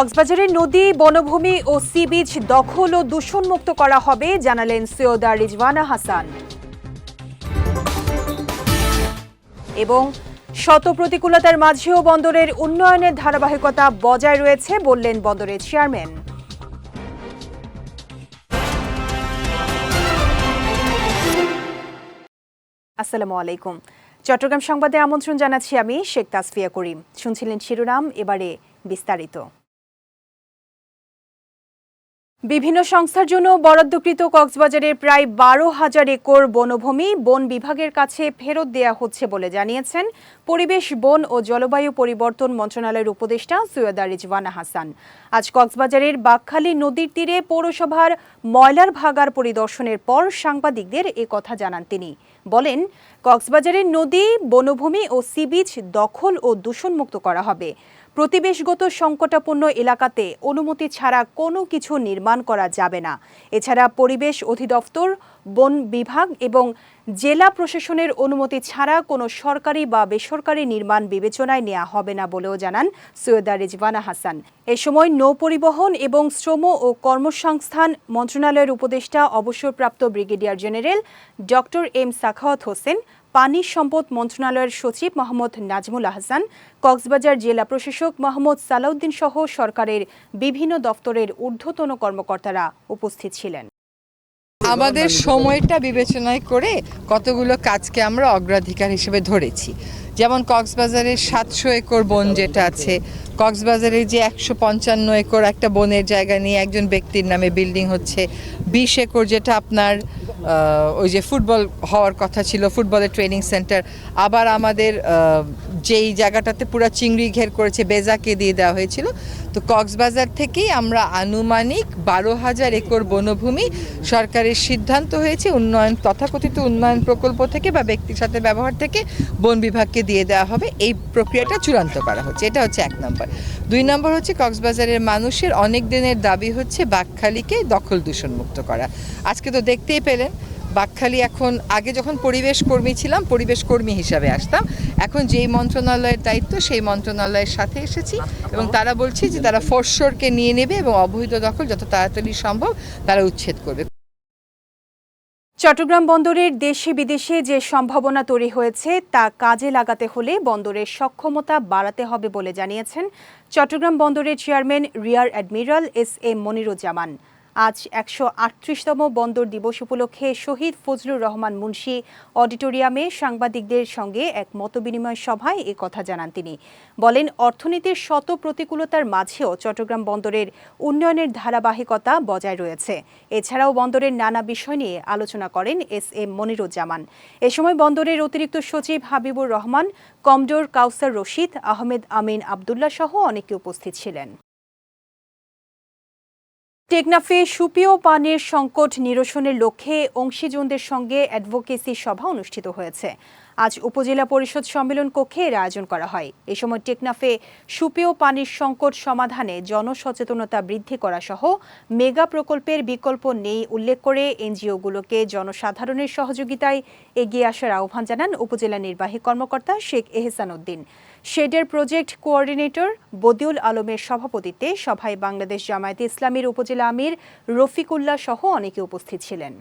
কক্সবাজারের নদী, বনভূমি ও সি বিচ দখল ও দূষণমুক্ত করা হবে, জানালেন সৈয়দা রিজওয়ানা হাসান। এবং শত প্রতিকূলতার মাঝেও বন্দরের উন্নয়নের ধারাবাহিকতা বজায় রয়েছে, বললেন বন্দরের চেয়ারম্যান। আসসালামু আলাইকুম। চট্টগ্রাম সংবাদে আমন্ত্রণ জানাচ্ছি আমি শেখ তাসফিয়া করিম। শুনছিলেন শিরোনাম, এবারে বিস্তারিত। বিভিন্ন সংস্থার জন্য বরাদ্দকৃত কক্সবাজারের প্রায় বারো হাজার একর বনভূমি বন বিভাগের কাছে ফেরত দেয়া হচ্ছে বলে জানিয়েছেন পরিবেশ, বন ও জলবায়ু পরিবর্তন মন্ত্রণালয়ের উপদেষ্টা সৈয়দা রিজওয়ানা হাসান। আজ কক্সবাজারের বাকখালী নদীর তীরে পৌরসভার ময়লার ভাগার পরিদর্শনের পর সাংবাদিকদের এ কথা জানান তিনি। বলেন, কক্সবাজারের নদী, বনভূমি ও সি বিচ দখল ও দূষণমুক্ত করা হবে। প্রতিবেশগত সংকটাপন্ন এলাকাতে অনুমতি ছাড়া কোনো কিছু নির্মাণ করা যাবে না। এছাড়া পরিবেশ অধিদপ্তর, বন বিভাগ এবং জেলা প্রশাসনের অনুমতি ছাড়া কোনো সরকারি বা বেসরকারি নির্মাণ বিবেচনায় নেওয়া হবে না বলেও জানান সৈয়দা রিজওয়ানা হাসান। এ সময় নৌ পরিবহন এবং শ্রম ও কর্মসংস্থান মন্ত্রণালয়ের উপদেষ্টা অবসরপ্রাপ্ত brigadier general doctor M Sakhawat Hossain পানি সম্পদ মন্ত্রণালয়ের সচিব মোহাম্মদ নাজমুল আহসান, কক্সবাজার জেলা প্রশাসক মোহাম্মদ সালাউদ্দিন সহ সরকারের বিভিন্ন দপ্তরের ঊর্ধ্বতন কর্মকর্তারা উপস্থিত ছিলেন। আমাদের সময়টা বিবেচনায় করে কতগুলো কাজকে আমরা অগ্রাধিকার হিসেবে ধরেছি। যেমন কক্সবাজারের সাতশো একর বন যেটা আছে কক্সবাজারের যে একশো পঞ্চান্ন একর একটা বনের জায়গা নিয়ে একজন ব্যক্তির নামে বিল্ডিং হচ্ছে, বিশ একর যেটা আপনার ওই যে ফুটবল হওয়ার কথা ছিল, ফুটবলের ট্রেনিং সেন্টার আবার আমাদের যেই জায়গাটাতে পুরো চিংড়ি ঘের করেছে, বেজাকে দিয়ে দেওয়া হয়েছিল। তো কক্সবাজার থেকেই আমরা আনুমানিক বারো হাজার একর বনভূমি সরকারের সিদ্ধান্ত হয়েছে, উন্নয়ন, তথাকথিত উন্নয়ন প্রকল্প থেকে বা ব্যক্তির সাথে ব্যবহার থেকে বন বিভাগকে দিয়ে দেওয়া হবে। এই প্রক্রিয়াটা চূড়ান্ত করা হচ্ছে, এটা হচ্ছে এক নম্বর। দুই নম্বর হচ্ছে কক্সবাজারের মানুষের অনেক দিনের দাবি হচ্ছে বাকখালীকে দখল দূষণমুক্ত করা। আজকে তো দেখতেই পেলেন বাকখালী এখন আগে যখন পরিবেশ কর্মী ছিলাম পরিবেশ কর্মী হিসাবে আসতাম। এখন যেই মন্ত্রণালয়ের দায়িত্ব সেই মন্ত্রণালয়ের সাথে এসেছি এবং তারা বলছে যে তারা ফোরশোরকে নিয়ে নেবে এবং অবৈধ দখল যত তাড়াতাড়ি সম্ভব তারা উচ্ছেদ করবে। চট্টগ্রাম বন্দরের দেশে বিদেশে যে সম্ভাবনা তৈরি হয়েছে তা কাজে লাগাতে হলে বন্দরের সক্ষমতা বাড়াতে হবে বলে জানিয়েছেন চট্টগ্রাম বন্দরের chairman rear admiral S M Moniruzzaman. আজ একশো আটত্রিশতম বন্দর দিবস উপলক্ষে শহীদ ফজলুর রহমান মুন্সি অডিটোরিয়ামে সাংবাদিকদের সঙ্গে এক মতবিনিময় সভায় এ কথা জানান তিনি। বলেন, অর্থনীতির শত প্রতিকূলতার মাঝেও চট্টগ্রাম বন্দরের উন্নয়নের ধারাবাহিকতা বজায় রয়েছে। এছাড়াও বন্দরের নানা বিষয় নিয়ে আলোচনা করেন এস এম মনিরুজ্জামান। এ সময় বন্দরের অতিরিক্ত সচিব হাবিবুর রহমান, কমডোর কাউসার রশিদ, আহমেদ আমিন আবদুল্লাহ সহ অনেকে উপস্থিত ছিলেন। টেকনাফে সুপেয় পানির সংকট নিরসনের লক্ষ্যে অংশীজনদের সঙ্গে অ্যাডভোকেসি সভা অনুষ্ঠিত হয়েছে। আজ উপজেলা পরিষদ সম্মেলন কক্ষে এর আয়োজন করা হয়। এ সময় টেকনাফে সুপেয় পানির সংকট সমাধানে জনসচেতনতা বৃদ্ধি করা সহ মেগা প্রকল্পের বিকল্প নেই উল্লেখ করে এনজিওগুলোকে জনসাধারণের সহযোগিতায় এগিয়ে আসার আহ্বান জানান উপজেলা নির্বাহী কর্মকর্তা শেখ এহসান উদ্দিন। শেডের প্রজেক্ট কোঅর্ডিনেটর বদিউল আলমের সভাপতিত্বে সভায় বাংলাদেশ জামায়াতে ইসলামীর উপজেলা আমির রফিকুল্লাহ সহ অনেকে উপস্থিত ছিলেন।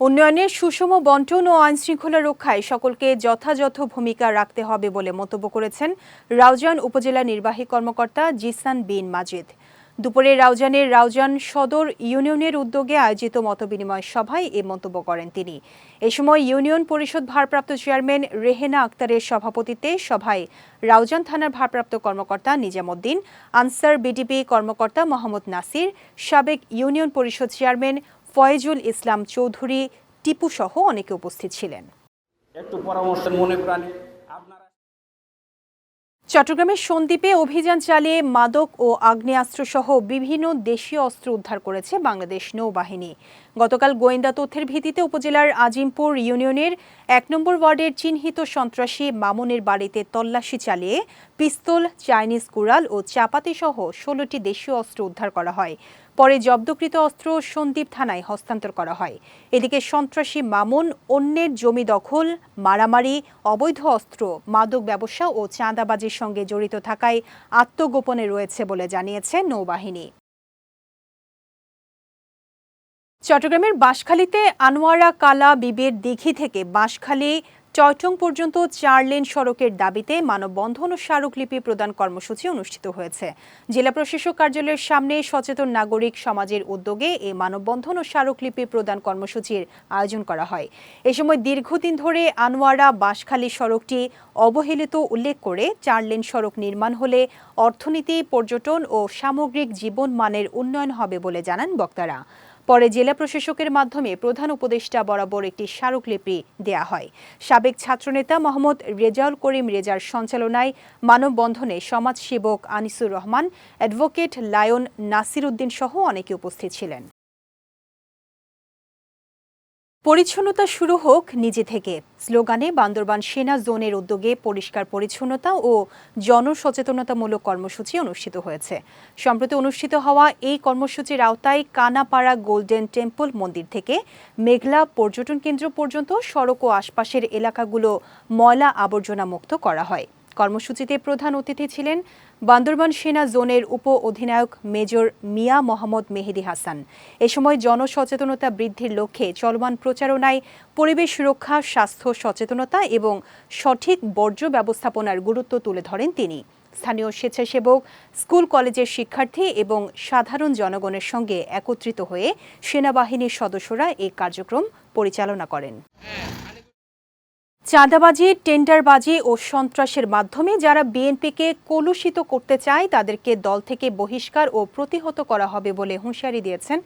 উন্নয়নের সুষম বন্টন ও আইন শৃঙ্খলা রক্ষায় সকলকে যথাযথ ভূমিকা রাখতে হবে বলে মন্তব্য করেছেন রাউজান উপজেলা নির্বাহী কর্মকর্তা জিসান বিন মাজিদ। দুপুরে রাউজানের রাউজান সদর ইউনিয়নের উদ্যোগে আয়োজিত মতবিনিময় সভায় এ মন্তব্য করেন তিনি। এ সময় ইউনিয়ন পরিষদ ভারপ্রাপ্ত চেয়ারম্যান রেহেনা আক্তারের সভাপতিত্বে সভায় রাউজান থানার ভারপ্রাপ্ত কর্মকর্তা নিজামুদ্দিন, আনসার বিডিপি কর্মকর্তা মোহাম্মদ নাসির, সাবেক ইউনিয়ন পরিষদ চেয়ারম্যান ফয়েজুল ইসলাম চৌধুরী টিপু সহ অনেকে উপস্থিত ছিলেন। একটু পরামর্শের মনে প্রাণী চট্টগ্রামের সন্দ্বীপে অভিযান চালিয়ে মাদক ও আগ্নেয়াস্ত্রসহ বিভিন্ন দেশীয় অস্ত্র উদ্ধার করেছে বাংলাদেশ নৌবাহিনী। গতকাল গোয়েন্দা তথ্যের ভিত্তিতে উপজেলার আজিমপুর ইউনিয়নের এক নম্বর ওয়ার্ডের চিহ্নিত সন্ত্রাসী মামুনের বাড়িতে তল্লাশি চালিয়ে পিস্তল চাইনিজ কুড়াল ও চাপাতি সহ ষোলোটি দেশীয় অস্ত্র উদ্ধার করা হয়। পরে জব্দকৃত অস্ত্র সন্দ্বীপ থানায় হস্তান্তর করা হয়। এদিকে সন্ত্রাসী মামুন, অন্যের জমি দখল, মারামারি, অবৈধ অস্ত্র, মাদক ব্যবসা ও চাঁদাবাজির সঙ্গে জড়িত থাকায় আত্মগোপনে রয়েছে বলে জানিয়েছে নৌবাহিনী। চট্টগ্রামের বাঁশখালীতে আনোয়ারা কালা বিবের দিঘি থেকে বাঁশখালী চয়টং পর্যন্ত চার লেন সড়কের দাবিতে মানববন্ধন ও স্মারকলিপি প্রদান কর্মসূচি অনুষ্ঠিত হয়েছে। জেলা প্রশাসক কার্যালয়ের সামনে সচেতন নাগরিক সমাজের উদ্যোগে এই মানববন্ধন ও স্মারকলিপি প্রদান কর্মসূচির আয়োজন করা হয়। এ সময় দীর্ঘদিন ধরে আনোয়ারা বাঁশখালী সড়কটি অবহেলিত উল্লেখ করে চার লেন সড়ক নির্মাণ হলে অর্থনীতি, পর্যটন ও সামগ্রিক জীবন মানের উন্নয়ন হবে বলে জানান বক্তারা। পরে জেলা প্রশাসকের মাধ্যমে প্রধান উপদেষ্টা বরাবর একটি স্মারকলিপি দেয়া হয়। সাবেক ছাত্রনেতা মোহাম্মদ রেজাউল করিম রেজার সঞ্চালনায় মানববন্ধনে সমাজসেবক আনিসুর রহমান, অ্যাডভোকেট লায়ন নাসির উদ্দিন সহ অনেকে উপস্থিত ছিলেন। পরিচ্ছন্নতা শুরু হোক নিজে থেকে। স্লোগানে বান্দরবান সেনা জোনের উদ্যোগে পরিষ্কার পরিচ্ছন্নতা ও জনসচেতনতামূলক কর্মসূচি অনুষ্ঠিত হয়েছে। সম্প্রতি অনুষ্ঠিত হওয়া এই কর্মসূচির আওতায় কানাপাড়া গোল্ডেন টেম্পল মন্দির থেকে মেঘলা পর্যটন কেন্দ্র পর্যন্ত, সড়ক ও আশপাশের এলাকাগুলো ময়লা আবর্জনা মুক্ত করা হয়। কর্মসূচিতে প্রধান অতিথি ছিলেন বান্দরবান সেনা জোনের উপ অধিনায়ক মেজর মিয়া মোহাম্মদ মেহেদি হাসান। এ সময় জনসচেতনতা বৃদ্ধির লক্ষ্যে চলমান প্রচারণায় পরিবেশ রক্ষা, স্বাস্থ্য সচেতনতা এবং সঠিক বর্জ্য ব্যবস্থাপনার গুরুত্ব তুলে ধরেন তিনি। স্থানীয় স্বেচ্ছাসেবক, স্কুল কলেজের শিক্ষার্থী এবং সাধারণ জনগণের সঙ্গে একত্রিত হয়ে সেনাবাহিনীর সদস্যরা এই কার্যক্রম পরিচালনা করেন। চাঁদাবাজি, টেন্ডারবাজি ও সন্ত্রাসের মাধ্যমে যারা বিএনপিকে কলুষিত করতে চায়, তাদেরকে দল থেকে বহিষ্কার ও প্রতিহত করা হবে বলে হুঁশিয়ারি দিয়েছেন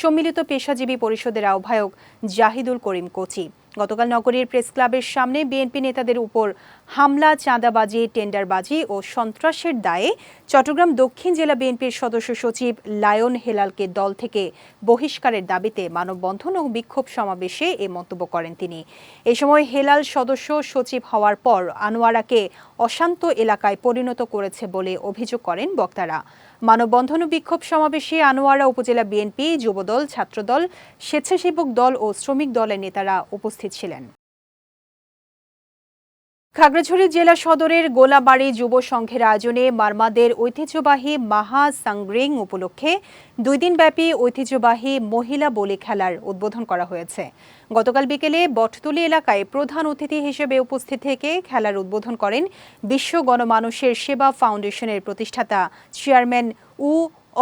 সম্মিলিত পেশাজীবী পরিষদের আহ্বায়ক জাহিদুল করিম কোচি। গতকাল নগরীর প্রেস ক্লাবের সামনে বিএনপি নেতাদের উপর হামলা, চাঁদাবাজি, টেন্ডারবাজি ও সন্ত্রাসের দায়ে চট্টগ্রাম দক্ষিণ জেলা বিএনপির সদস্য সচিব লায়ন হেলালকে দল থেকে বহিষ্কারের দাবিতে মানববন্ধন ও বিক্ষোভ সমাবেশে এ মন্তব্য করেন তিনি। এ সময় হেলাল সদস্য সচিব হওয়ার পর আনোয়ারাকে অশান্ত এলাকায় পরিণত করেছে বলে অভিযোগ করেন বক্তারা। মানববন্ধন ও বিক্ষোভ সমাবেশে আনোয়ারা উপজেলা বিএনপি, যুবদল, ছাত্রদল, স্বেচ্ছাসেবক দল ও শ্রমিক দলের নেতারা উপস্থিত ছিলেন। খাগড়াছড়ি জেলা সদরের গোলাবাড়ি যুব সংঘের আয়োজনে মারমাদের ঐতিহ্যবাহী মাহা সাংগ্রিং উপলক্ষে দুই দিনব্যাপী ঐতিহ্যবাহী মহিলা বলি খেলার উদ্বোধন করা হয়েছে। গতকাল বিকেলে বটতলী এলাকায় প্রধান অতিথি হিসেবে উপস্থিত থেকে খেলার উদ্বোধন করেন বিশ্ব গণমানুষের সেবা ফাউন্ডেশনের প্রতিষ্ঠাতা চেয়ারম্যান উ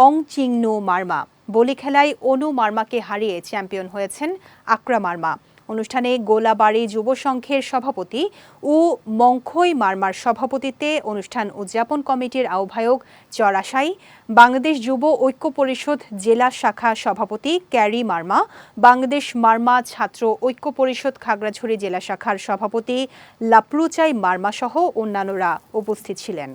অং চিংনু মার্মা। বলি খেলায় অনু মার্মাকে হারিয়ে চ্যাম্পিয়ন হয়েছেন আকরা মার্মা। অনুষ্ঠানে গোলাবাড়ি যুব সংঘের সভাপতি উ মংখই মার্মার সভাপতিত্বে অনুষ্ঠান উদযাপন কমিটির আহ্বায়ক চরাশাই, বাংলাদেশ যুব ঐক্য পরিষদ জেলা শাখা সভাপতি ক্যারি মার্মা, বাংলাদেশ মার্মা ছাত্র ঐক্য পরিষদ খাগড়াছড়ি জেলা শাখার সভাপতি লাপরুচাই মার্মা সহ অন্যান্যরা উপস্থিত ছিলেন।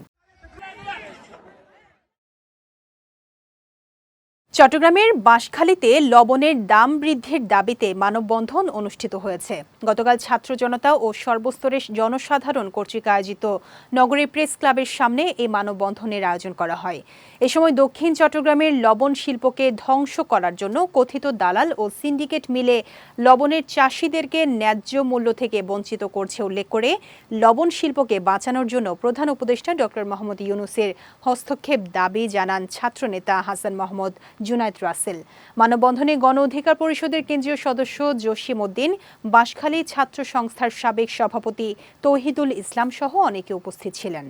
চট্টগ্রামের বাঁশখালীতে লবণের দাম বৃদ্ধির দাবিতে মানববন্ধন অনুষ্ঠিত হয়েছে। গতকাল ছাত্র জনতা ও সর্বস্তরের জনসাধারণ কর্তৃক আয়োজিত নগরীর প্রেস ক্লাবের সামনে এই মানববন্ধনের আয়োজন করা হয়। এ সময় দক্ষিণ চট্টগ্রামের লবণ শিল্পকে ধ্বংস করার জন্য কথিত দালাল ও সিন্ডিকেট মিলে লবণের চাষিদেরকে ন্যায্য মূল্য থেকে বঞ্চিত করছে উল্লেখ করে লবণ শিল্পকে বাঁচানোর জন্য প্রধান উপদেষ্টা ডক্টর মোহাম্মদ ইউনুসের হস্তক্ষেপ দাবি জানান ছাত্রনেতা হাসান মোহাম্মদ জুনায়দ রাসেল। মানববন্ধনে গণ অধিকার পরিষদের কেন্দ্রীয় সদস্য জসিম উদ্দিন, বাঁশখালী ছাত্র সংস্থার সাবেক সভাপতি তৌহিদুল ইসলাম সহ অনেকে উপস্থিত ছিলেন।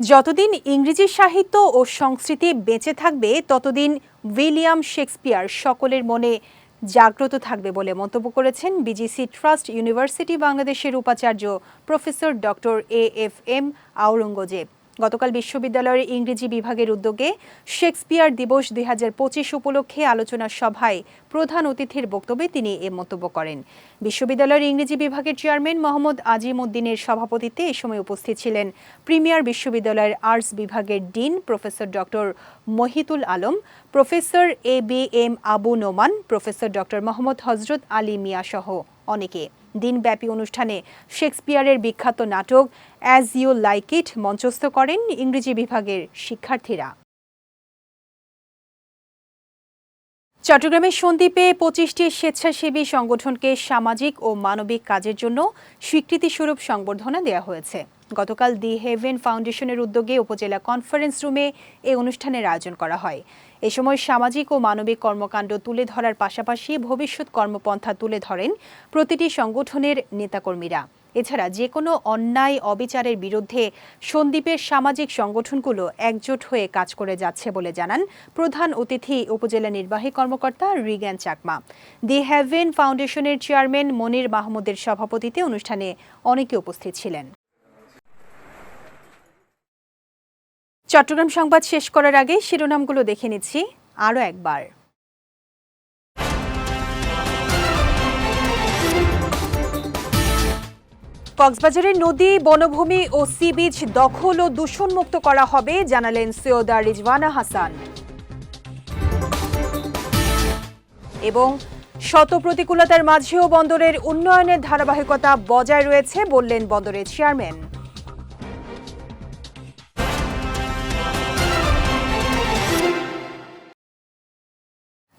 যতদিন ইংরেজি সাহিত্য ও সংস্কৃতি বেঁচে থাকবে, ততদিন উইলিয়াম শেক্সপিয়ার সকলের মনে জাগ্রত থাকবে বলে মন্তব্য করেছেন বিজিসি ট্রাস্ট ইউনিভার্সিটি বাংলাদেশের উপাচার্য professor doctor A F M Aurangzeb. গতকাল বিশ্ববিদ্যালয়ের ইংরেজি বিভাগের উদ্যোগে শেক্সপিয়ার দিবস দুই উপলক্ষে আলোচনা সভায় প্রধান অতিথির বক্তব্যে তিনি এ মন্তব্য করেন। বিশ্ববিদ্যালয়ের ইংরেজি বিভাগের চেয়ারম্যান মোহাম্মদ আজিম উদ্দিনের সভাপতিত্বে এ সময় উপস্থিত ছিলেন প্রিমিয়ার বিশ্ববিদ্যালয়ের আর্টস বিভাগের dean professor doctor Mohitul Alam, professor A B M Abu Noman, professor doctor Mohammad Hazrat Ali Mia সহ অনেকে। দিনব্যাপী অনুষ্ঠানে শেক্সপিয়ারের বিখ্যাত নাটক অ্যাজ ইউ লাইক ইট মঞ্চস্থ করেন ইংরেজি বিভাগের শিক্ষার্থীরা। চট্টগ্রামের সন্দ্বীপে পঁচিশটি স্বেচ্ছাসেবী সংগঠনকে সামাজিক ও মানবিক কাজের জন্য স্বীকৃতিস্বরূপ সংবর্ধনা দেওয়া হয়েছে। গতকাল দি হেভেন ফাউন্ডেশনের উদ্যোগে উপজেলা কনফারেন্স রুমে এই অনুষ্ঠানের আয়োজন করা হয়। এ সময় সামাজিক ও মানবিক কর্মকাণ্ড তুলে ধরার পাশাপাশি ভবিষ্যৎ কর্মপন্থা তুলে ধরেন প্রতিটি সংগঠনের নেতাকর্মীরা। এছাড়া যে কোনো অন্যায় অবিচারের বিরুদ্ধে সন্দ্বীপের সামাজিক সংগঠনগুলো একজোট হয়ে কাজ করে যাচ্ছে বলে জানান প্রধান অতিথি উপজেলা নির্বাহী কর্মকর্তা রিগ্যান চাকমা। দি হ্যাভেন ফাউন্ডেশনের চেয়ারম্যান মনির মাহমুদের সভাপতিতে অনুষ্ঠানে অনেকে উপস্থিত ছিলেন। চট্টগ্রাম সংবাদ শেষ করার আগে শিরোনামগুলো দেখে নিচ্ছি আরও একবার। কক্সবাজারের নদী, বনভূমি ও সি বিচ দখল ও দূষণমুক্ত করা হবে, জানালেন সৈয়দা রিজওয়ানা হাসান। এবং শত প্রতিকূলতার মাঝেও বন্দরের উন্নয়নের ধারাবাহিকতা বজায় রয়েছে বললেন বন্দরের চেয়ারম্যান।